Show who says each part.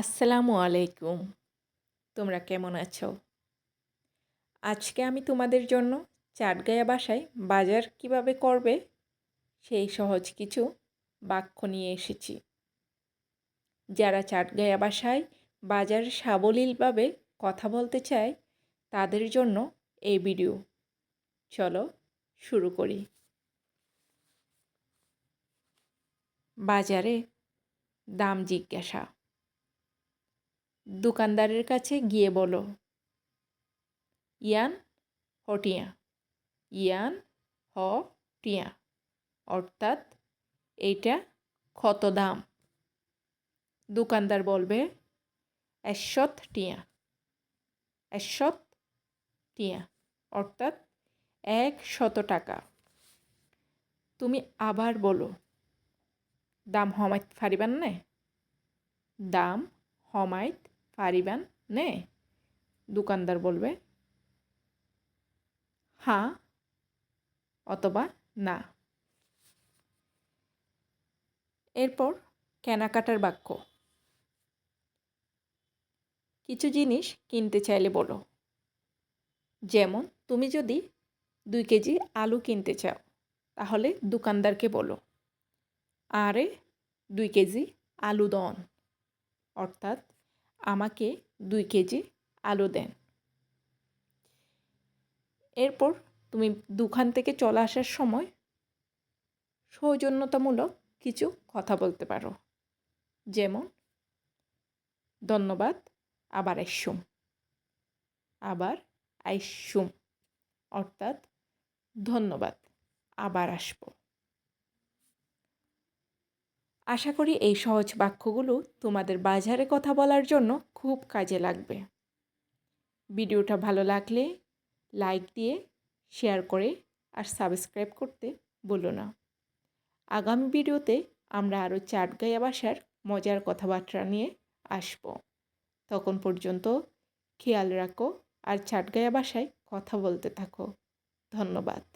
Speaker 1: আসসালামু আলাইকুম। তোমরা কেমন আছো? আজকে আমি তোমাদের জন্য চাটগায়া বাসায় বাজার কীভাবে করবে সেই সহজ কিছু বাক্য নিয়ে এসেছি। যারা চাটগায়া বাসায় বাজার সাবলীলভাবে কথা বলতে চায়, তাদের জন্য এই ভিডিও। চলো শুরু করি। বাজারে দাম জিজ্ঞাসা। দোকানদারের কাছে গিয়ে বলো, ইয়ান হটিয়া, ইয়ান হ টিয়া অর্থাৎ এইটা কত দাম? দোকানদার বলবে, একশত টিয়া একশত টিয়া, অর্থাৎ এক শত টাকা। তুমি আবার বলো, দাম হমাইত ফারিবান না দাম হমাইত পারিবান? নে, দোকানদার বলবে হ্যাঁ অথবা না। এরপর কেনাকাটার বাক্য। কিছু জিনিস কিনতে চাইলে বলো। যেমন, তুমি যদি দুই কেজি আলু কিনতে চাও, তাহলে দোকানদারকে বলো, আরে, দুই কেজি আলু দন। অর্থাৎ আমাকে দুই কেজি আলু দেন। এরপর তুমি দোকান থেকে চলে আসার সময় সৌজন্যতামূলক কিছু কথা বলতে পারো। যেমন, ধন্যবাদ, আবার আইসুম। আবার আইসুম। অর্থাৎ, ধন্যবাদ, আবার আসব। আশা করি এই সহজ বাক্যগুলো তোমাদের বাজারে কথা বলার জন্য খুব কাজে লাগবে। ভিডিওটা ভালো লাগলে লাইক দিয়ে, শেয়ার করে আর সাবস্ক্রাইব করতে বলো না। আগামী ভিডিওতে আমরা আরও চাটগায়া বাসার মজার কথাবার্তা নিয়ে আসব। তখন পর্যন্ত খেয়াল রাখো আর চাটগায়া বাসায় কথা বলতে থাকো। ধন্যবাদ।